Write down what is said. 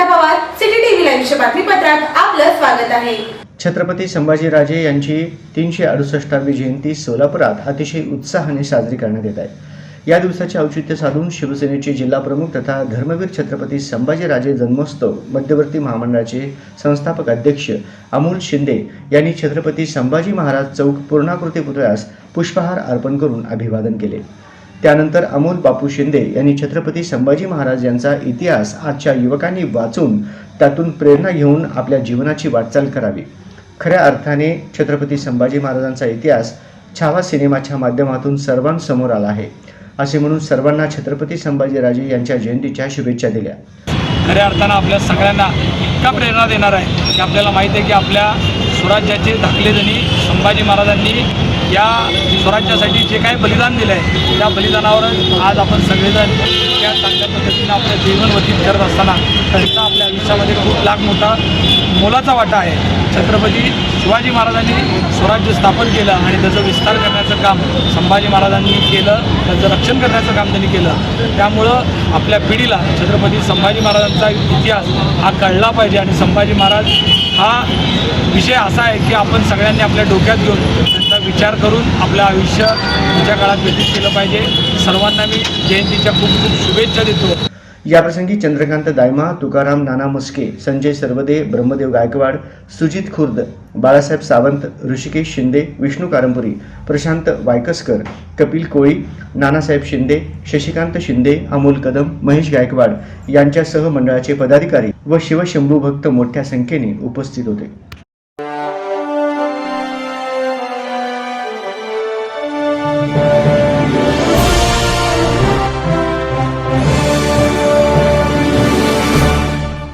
वर्तमानपत्रात आपलं स्वागत आहे. छत्रपती संभाजीराजे यांची तीनशे अडुसष्टावी जयंती सोलापुरात अतिशय उत्साहाने साजरी करण्यात येत आहे. या दिवसाचे औचित्य साधून शिवसेनेचे जिल्हाप्रमुख तथा धर्मवीर छत्रपती संभाजीराजे जन्मोत्सव मध्यवर्ती महामंडळाचे संस्थापक अध्यक्ष अमोल शिंदे यांनी छत्रपती संभाजी महाराज चौक पूर्णाकृती पुतळ्यास पुष्पहार अर्पण करून अभिवादन केले. त्यानंतर अमोल बापू शिंदे यांनी छत्रपती संभाजी महाराज यांचा इतिहास आजच्या युवकांनी वाचून त्यातून प्रेरणा घेऊन आपल्या जीवनाची वाटचाल करावी. खऱ्या अर्थाने छत्रपती संभाजी महाराजांचा इतिहास छावा सिनेमाच्या माध्यमातून सर्वांसमोर आला आहे असे म्हणून सर्वांना छत्रपती संभाजीराजे यांच्या जयंतीच्या शुभेच्छा दिल्या. खऱ्या अर्थानं आपल्या सगळ्यांना इतका प्रेरणा देणार आहे की आपल्याला माहीत आहे की आपल्या स्वराज्याचे धाकलेजणी संभाजी महाराजांनी या स्वराज्यासाठी जे काही बलिदान दिलं आहे त्या बलिदानावरच आज आपण सगळेजण त्या चांगल्या पद्धतीनं आपलं जीवन व्यतीत करत असताना त्यांचा आपल्या आयुष्यामध्ये खूप लाख मोठा मोलाचा वाटा आहे. छत्रपती शिवाजी महाराजांनी स्वराज्य स्थापन केलं आणि त्याचं विस्तार करण्याचं काम संभाजी महाराजांनी केलं त्याचं रक्षण करण्याचं काम त्यांनी केलं. त्यामुळं आपल्या पिढीला छत्रपती संभाजी महाराजांचा इतिहास हा कळला पाहिजे. आणि संभाजी महाराज हा विषय असा आहे की आपण सगळ्यांनी आपल्या डोक्यात घेऊन विचार करून आपलं आयुष्य पुढच्या काळात व्यतीत केलं पाहिजे. सर्वांना मी जयंतीच्या खूप खूप शुभेच्छा देतो. याप्रसंगी चंद्रकांत दायमा तुकाराम नाना मुस्के संजय सर्वदे ब्रह्मदेव गायकवाड सुजित खुर्द बाळासाहेब सावंत ऋषिकेश शिंदे विष्णू कारंपुरी प्रशांत वायकसकर कपिल कोळी नानासाहेब शिंदे शशिकांत शिंदे अमोल कदम महेश गायकवाड यांच्यासह मंडळाचे पदाधिकारी व शिवशंभू भक्त मोठ्या संख्येने उपस्थित होते.